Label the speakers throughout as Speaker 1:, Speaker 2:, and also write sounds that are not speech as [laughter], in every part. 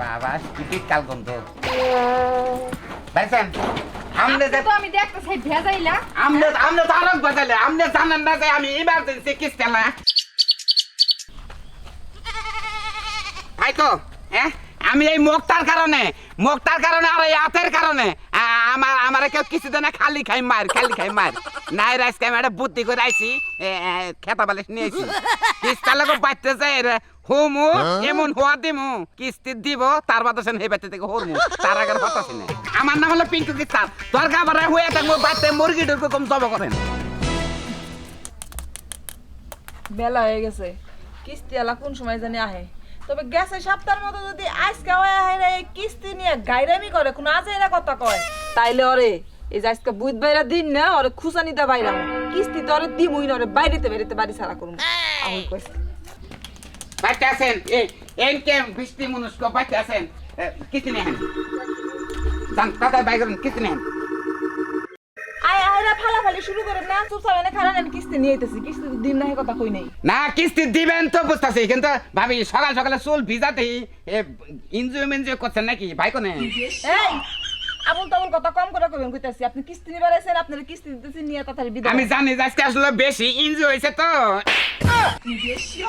Speaker 1: বাবা কাল ভাইছেন আমনে
Speaker 2: তো আমি দেখতেছি ভেজাইলা।
Speaker 1: আমনে আমনে তো আমনে জানেন না যে আমি ইমার্জেন্সি কিস্তি না। তাই তো হ্যাঁ আমি এই মুক্তার কারণে মুক্তার কারণে আর এই হাতের কারণে আমার আমার কেউ কিছু দেয় খালি খাই মার খালি খাই মার। নাই রাইসকে আমি একটা বুদ্ধি করে আইছি খেতা বালিশ নিয়েছি কিস্তার লোক বাচ্চা যায় হুমু? এমন হওয়া দিমু কিস্তি দিব তার বাদ সেন এই থেকে হরমু। তার আগের আমার নাম হলো কিস্তার। তোর গাবারে হয়ে থাকব মুরগি কম জব করেন।
Speaker 3: বেলা হয়ে গেছে। কিস্তি আলা কোন সময় জানি আহে। তবে গেছে সপ্তাহের মতো যদি আজকে হয় আহে এই কিস্তি নিয়ে গাইরামি করে কোন আজ এরা কথা কয়? তাইলে ওরে এই যে আজকে বুধ বাইরা দিন না ওরে খুশা নিতে বাইরাম কিস্তি তো ওরে দিমুই না ওরে বাইরেতে বাইরেতে বাড়ি ছাড়া করুম। আহুল কইছে।
Speaker 1: বাচ্চা আছেন? এই এনকে বৃষ্টি মনুষ্ক বাচ্চা আছেন? এ, কিস্তি নেন যান তাড়াতাড়ি বাইক করুন কিস্তি নেন
Speaker 3: আয় আয়রা ফালাফালি শুরু করে না। এনে খারাপ আমি কিস্তি নিয়ে আইতেছি। কিস্তি দিন না কথা কই নাই।
Speaker 1: না কিস্তি দিবেন তো বুঝতেছি কিন্তু ভাবি সকাল সকালে চুল ভিজাতেই ইনজয় মেনজয় করছেন নাকি? ভাই কোনে?
Speaker 3: এই আবুল তাবুল কথা কম করে কইবেন কইতাছি। আপনি কিস্তি নিবার আইছেন আপনার কিস্তি দিতেছি নিয়ে তাড়াতাড়ি বিদায়
Speaker 1: আমি জানি আজকে আসলে বেশি ইনজয় হয়েছে তো।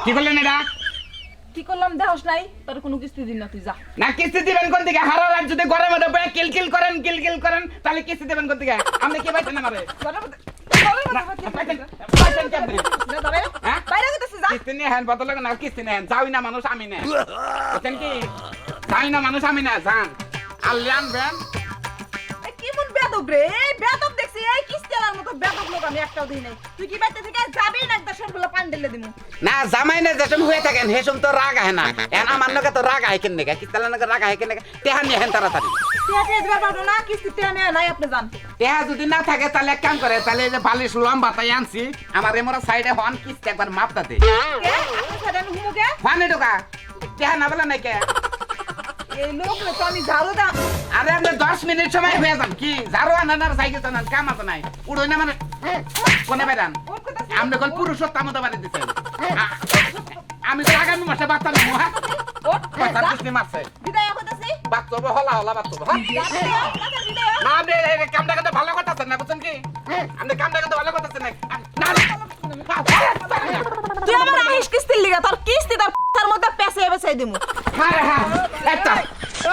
Speaker 1: কি করলেন এটা?
Speaker 3: কি করলাম? দেহস নাই তোর কোনো কিস্তি দিন না তুই যা।
Speaker 1: না কিস্তি দিবেন কোন দিকে? হারা রাত যদি ঘরের মধ্যে বয়ে কিলকিল করেন কিলকিল করেন তাহলে কিস্তি দিবেন কোন দিকে? আপনি কি পাইছেন আমারে? না,
Speaker 3: কিস্তি
Speaker 1: নিয়ে হ্যান বদল না নেন যাই না মানুষ আমি কি? যাই না মানুষ আমি না যান। আল্লি আনবেন
Speaker 3: কি মন বেদব রে? আমি একটাও দিই নাই। তুই কি বাইতে থেকে যাবি না একদম সবগুলো পান ঢেলে দিমু?
Speaker 1: না জামাই না যেসব হয়ে থাকেন হেসম তো রাগ আহে না। এখন আমার লোকে তো রাগ আহে কেন কিস্তালা লোকে রাগ আহে কেন তেহান নিয়ে হেন তাড়াতাড়ি।
Speaker 3: তুই দিবার পারব না কিস্তিতে আমি নাই আপনি যান।
Speaker 1: তেহা যদি না থাকে তাহলে এক কাম করে তাহলে এই যে বালিশ লম্বা তাই আনছি আমার এমরা সাইডে হন কিস্তি একবার
Speaker 3: কে? আপনার সাথে আমি হুমুকে
Speaker 1: হন ঢোকা তেহা না বলে নাই কে?
Speaker 3: এই লোক তো আমি ঝাড়ু দাম।
Speaker 1: আরে আপনি দশ মিনিট সময় হয়ে যান কি? যারো আনান আর সাইকেল চালান কাম আছে নাই। উড়োই না মানে কোনে বেড়ান? আপনি কোন পুরুষত্ব মতো বাড়ি দিচ্ছেন আমি তো আগামী মাসে বাচ্চা নেব হ্যাঁ? মারছে। বাচ্চা হলা হলা বাচ্চা হ্যাঁ?
Speaker 3: বিদায় বিদায়
Speaker 1: না আপনি এই এই কামটা কিন্তু ভালো করতেছেন না বুঝছেন কি? আপনি কামটা কিন্তু ভালো করতেছেন না। না না।
Speaker 3: তুই আমার আহিস কিস্তির লিগা তোর কিস্তি তার মধ্যে পেছে পেছে দিমু।
Speaker 1: হ্যাঁ হ্যাঁ। একটা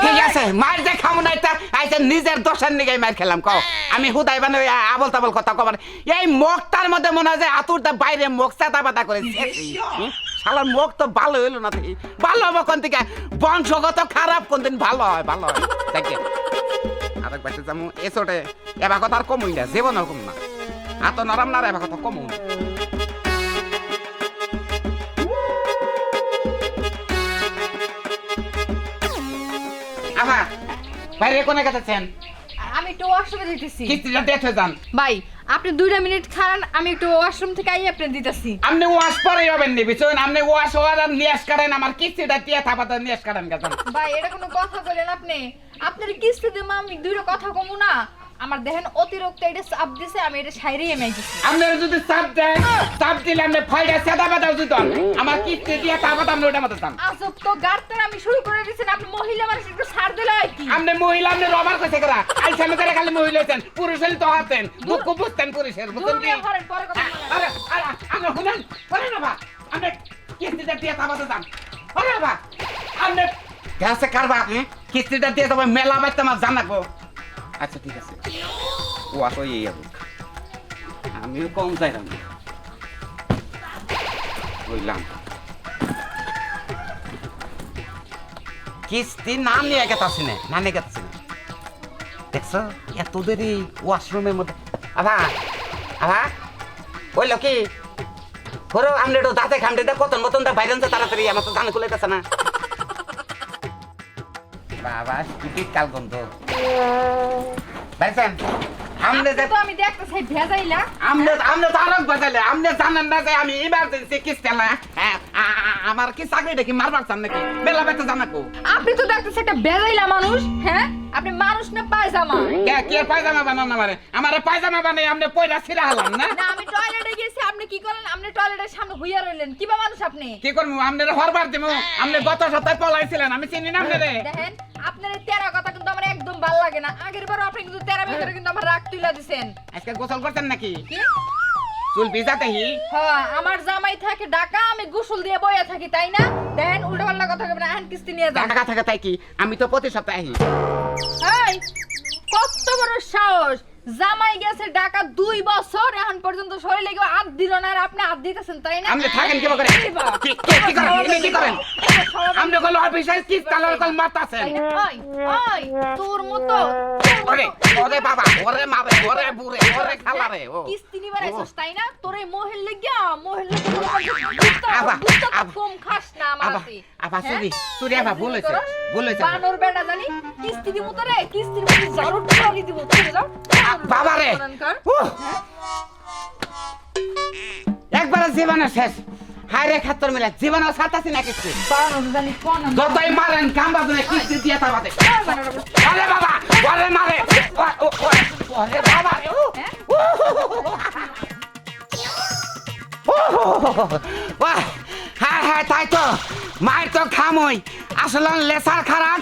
Speaker 1: ঠিক আছে মার যে খামু না এটা আইসা নিজের দোষের নিগে মার খেলাম কও। আমি হুদাই বানে আবল তাবল কথা কবার। এই মুখটার মধ্যে মনে হয় যে আতুরটা বাইরে মুখ চাতা পাতা করে? শালার মুখ তো ভালো হইল না ভালো হবে কোন থেকে বংশগত খারাপ কোন দিন ভালো হয় ভালো হয়। দেখে। আরেক বাচ্চা যাব এসোটে এবার কথা আর কমই না জীবন কম না। হাত নরম না এবার কথা কমও না। বাইরে কোনে গেছেন?
Speaker 2: আমি একটু ওয়াশরুম দিতেছি
Speaker 1: কিস্তিটা দেখে যান।
Speaker 2: ভাই আপনি দুইটা মিনিট খান আমি একটু ওয়াশরুম থেকে আই আপনি দিতেছি।
Speaker 1: আপনি ওয়াশ পরে যাবেন নি বুঝছেন? আপনি ওয়াশ হওয়ার আর নিয়াস করেন আমার কিস্তিটা দিয়ে থাপাতে নিয়াস করেন গেছেন।
Speaker 2: ভাই এটা কোনো কথা বলেন আপনি। আপনার কিস্তি দেবো আমি দুইটা কথা কমু না। আমার দেখেন অতিরিক্ত এটা চাপ দিছে আমি এটা সাইরেই এমে দিছি
Speaker 1: আপনারা যদি চাপ দেন চাপ দিলে আপনি ফাইডা সেদা বাদা উচিত হন। আমার কিস্তি দিয়ে থাপাতে আপনি ওটা মতো চান
Speaker 2: আজব তো গাড়তার আমি শুরু করে দিয়েছেন আপনি মহিলা মানুষ একটু ছাড় দিলে আর কি?
Speaker 1: আপনি মহিলা আপনি রবার কইছে করা? আইসামে করে খালি মহিলা হইছেন? পুরুষ হলে তো হাতেন দুঃখ বুঝতেন পুরুষের বুঝছেন কি?
Speaker 2: পরে কথা।
Speaker 1: আরে আরে আরে শুনেন শুনেন না বা আপনি কিস্তিটা দিয়ে থাপাতে চান আরে বা আপনি গ্যাসে কারবা কিস্তিটা দিয়ে তবে মেলা বাইতে আমার জানাব আচ্ছা ঠিক আছে। ও আসো এই যাব আমিও কম চাইলাম না। বুঝলাম। কিস্তি না নিয়ে গেতাছি না না নিয়ে গেতাছি না। দেখছ, এত দেরি ওয়াশরুমের মধ্যে। আভা আভা, বলল কি, ধরো আমরা একটু দাঁতে খামড়ে দেয়, কতন মতন দা বাইরেন তো তাড়াতাড়ি আমার তো ধান খুলে গেছে না। বাবা টিকিট কাল বন্ধ। আমনে
Speaker 2: আপনি তো আমি দেখতেছি ভেজাইলা।
Speaker 1: আমনে আমনে তো আরও বাজালে আমনে জানেন না যে আমি ইমার্জেন্সি কিস্তি না হ্যাঁ, আমার কি চাকরিটা কি মারবার চান নাকি? বেলা বেতে জানাকো
Speaker 2: আপনি তো দেখতেছি একটা ভেজাইলা মানুষ হ্যাঁ? আপনি মানুষ না পায়জামা?
Speaker 1: কে কে পায়জামা বানান আমারে? আমারে পায়জামা বানাই আমনে পয়লা ছিড়া হলাম না?
Speaker 2: না আমি টয়লেটে গেছি আপনি কি করলেন? আপনি টয়লেটের সামনে হইয়া রইলেন। কি বা মানুষ আপনি?
Speaker 1: কি করব? হরবার দিব আপনি গত সপ্তাহে পলাইছিলেন আমি চিনি না আপনারে
Speaker 2: দেখেন আপনার তেরা কথা কিন্তু আমার একদম ভালো লাগে না। আগের বারও আপনি কিন্তু তেরা ভিতরে কিন্তু আমার রাগ তুইলা দিছেন।
Speaker 1: আজকে গোসল করছেন নাকি?
Speaker 2: কি?
Speaker 1: চুল ভিজাতে হি।
Speaker 2: হ্যাঁ আমার জামাই থাকে ঢাকা আমি গোসল দিয়ে বইয়া থাকি তাই না? দেন উল্টো পাল্টা কথা বলবেন আন কিস্তি নিয়ে যান।
Speaker 1: টাকা থাকে তাই কি? আমি তো প্রতি সপ্তাহে আহি
Speaker 2: এই কত বড় সাহস! জামাই গেছে ঢাকা দুই বছর এখন পর্যন্ত শরীরে কেউ হাত দিল না আর আপনি হাত দিতেছেন তাই না?
Speaker 1: আপনি থাকেন কি করে? কি করেন? এমনি কি করেন? আপনি কল অফিসে কি কালার কল মারতাছেন।
Speaker 2: ওই, ওই, তোর মতো
Speaker 1: ওরে ওরে বাবা ওরে মারে ওরে বুড়ে ওরে খালারে ও।
Speaker 2: কিস্তি নিবার আইছস তাই না? তোর মহেল লাগিয়া মহেল
Speaker 1: আবা, আবা,
Speaker 2: কম খাস না আমার
Speaker 1: আবা
Speaker 2: হাতে।
Speaker 1: আবা
Speaker 2: হ্যাঁ?
Speaker 1: হয়েছে
Speaker 2: করস?
Speaker 1: ভুল হয়েছে
Speaker 2: বানর বেটা জানি কিস্তি দিমু তোরে কিস্তির মধ্যে জারুট দিমু। যাও
Speaker 1: বাবা রে উহ! একবারে জীবনে শেষ। হায় রে খাত্তর মিলে জীবনে সাতাছি না কিছু যতই মারেন কামবা ধরে কিস্তি দিয়ে তা বাদে। ওরে বাবা মারে। বাবা বাহ, হ্যাঁ? হ্যাঁ তাই তো। মায়ের তো খামই। আসলে লেসার খারাপ।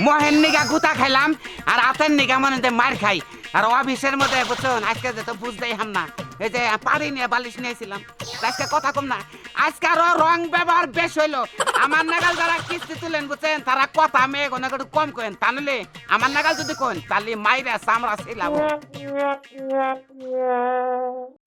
Speaker 1: মহের নিগা গুতা খাইলাম আর হাতের নিগা মনে হয় মার খাই। আর অফিসের মধ্যে বুঝছেন আজকে যে তো বুঝতেই হাম না। এই যে পাড়ি নিয়ে বালিশ নিয়েছিলাম। আজকে কথা কম না। আজকে আরও রং ব্যবহার বেশ হইল। আমার নাগাল যারা কিস্তি তুলেন, বুঝছেন? তারা কথা মেয়ে কোনো একটু কম কেন তাহলে আমার নাগাল যদি কেন তাহলে মাইরা চামড়া ছিলাম। [laughs]